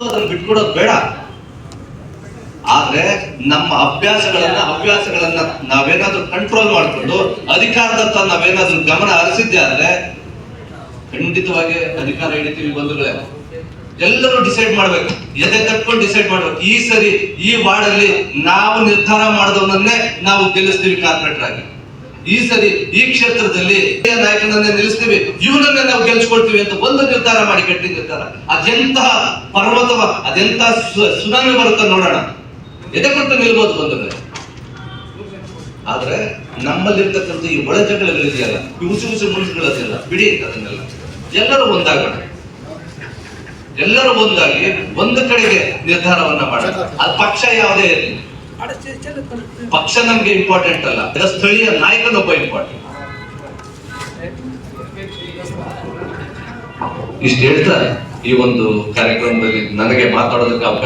ಬಿಟ್ಕೊಡೋದು ಬೇಡ. ಆದ್ರೆ ನಮ್ಮ ಅಭ್ಯಾಸಗಳನ್ನ ಹವ್ಯಾಸಗಳನ್ನ ನಾವೇನಾದ್ರೂ ಕಂಟ್ರೋಲ್ ಮಾಡ್ಕೊಂಡು ಅಧಿಕಾರದತ್ತ ನಾವೇನಾದ್ರೂ ಗಮನ ಹರಿಸಿದ್ದೆ ಆದ್ರೆ ಖಂಡಿತವಾಗಿ ಅಧಿಕಾರ ಹಿಡಿತೀವಿ ಬಂದ್ರೆ ಎಲ್ಲರೂ ಡಿಸೈಡ್ ಮಾಡ್ಬೇಕು. ಎದೆ ತಟ್ಕೊಂಡು ಡಿಸೈಡ್ ಮಾಡ್ಬೇಕು. ಈ ಸರಿ ಈ ವಾರ್ಡಲ್ಲಿ ನಾವು ನಿರ್ಧಾರ ಮಾಡಿದವನನ್ನೇ ನಾವು ಗೆಲ್ಲಿಸ್ತೀವಿ ಕಾರ್ಪೊರೇಟರ್ ಆಗಿ. ಈ ಸರಿ ಈ ಕ್ಷೇತ್ರದಲ್ಲಿ ನಾಯಕನನ್ನೇ ನಿಲ್ಲಿಸ್ತೀವಿ, ಇವನನ್ನೇ ನಾವು ಗೆಲ್ಸ್ಕೊಳ್ತೀವಿ ಅಂತ ಒಂದು ನಿರ್ಧಾರ ಮಾಡಿ ಗಟ್ಟಿ ನಿರ್ಧಾರ. ಅದೆಂತಹ ಪರ್ವತವ ಅದೆಂತ ಸುನಾಮಿ ಬರುತ್ತ ನೋಡೋಣ. ಎದೆ ಕೊಟ್ಟು ನಿಲ್ಬೋದು ಬಂದ್ರೆ ಆದ್ರೆ ನಮ್ಮಲ್ಲಿರ್ತಕ್ಕಂಥ ಈ ಒಳ ಜಗಳಗಳಿದೆಯಲ್ಲ ಈ ಉಸಿ ಉಸಿ ಮುನ್ಸುಗಳದೆಲ್ಲ ಬಿಡಿ ಅದನ್ನೆಲ್ಲ. ಎಲ್ಲರೂ ಒಂದಾಗೋಣ. ಎಲ್ಲರೂ ಒಂದಾಗಿ ಒಂದು ಕಡೆಗೆ ನಿರ್ಧಾರವನ್ನ ಮಾಡೋಣ. ಅದು ಪಕ್ಷ ಯಾವುದೇ ಇರಲಿ. ಪಕ್ಷ ನಮ್ಗೆ ಇಂಪಾರ್ಟೆಂಟ್ ಅಲ್ಲ. ಸ್ಥಳೀಯ ನಾಯಕನೊಬ್ಬ ಇಂಪಾರ್ಟೆಂಟ್ ಇಷ್ಟು ಹೇಳ್ತಾ ಈ ಒಂದು ಕಾರ್ಯಕ್ರಮದಲ್ಲಿ ನನಗೆ ಮಾತಾಡೋದಕ್ಕೆ ಅವಕಾಶ